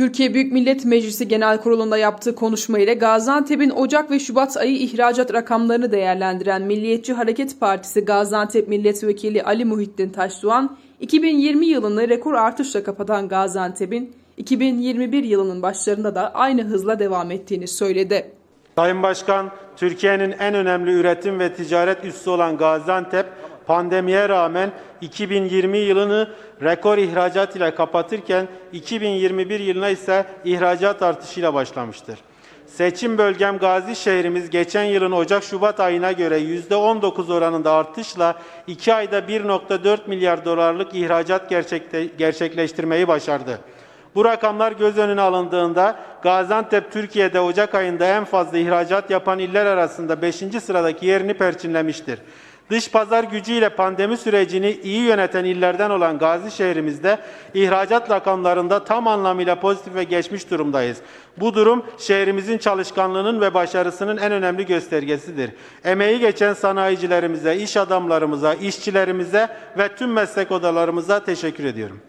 Türkiye Büyük Millet Meclisi Genel Kurulu'nda yaptığı konuşma ile Gaziantep'in Ocak ve Şubat ayı ihracat rakamlarını değerlendiren Milliyetçi Hareket Partisi Gaziantep Milletvekili Ali Muhittin Taşdoğan, 2020 yılını rekor artışla kapatan Gaziantep'in 2021 yılının başlarında da aynı hızla devam ettiğini söyledi. Sayın Başkan, Türkiye'nin en önemli üretim ve ticaret üssü olan Gaziantep, pandemiye rağmen 2020 yılını rekor ihracat ile kapatırken 2021 yılına ise ihracat artışıyla başlamıştır. Seçim bölgem Gazi şehrimiz geçen yılın Ocak-Şubat ayına göre %19 oranında artışla 2 ayda 1.4 milyar dolarlık ihracat gerçekleştirmeyi başardı. Bu rakamlar göz önüne alındığında Gaziantep Türkiye'de Ocak ayında en fazla ihracat yapan iller arasında 5. sıradaki yerini perçinlemiştir. Dış pazar gücüyle pandemi sürecini iyi yöneten illerden olan Gazi şehrimizde ihracat rakamlarında tam anlamıyla pozitife geçmiş durumdayız. Bu durum şehrimizin çalışkanlığının ve başarısının en önemli göstergesidir. Emeği geçen sanayicilerimize, iş adamlarımıza, işçilerimize ve tüm meslek odalarımıza teşekkür ediyorum.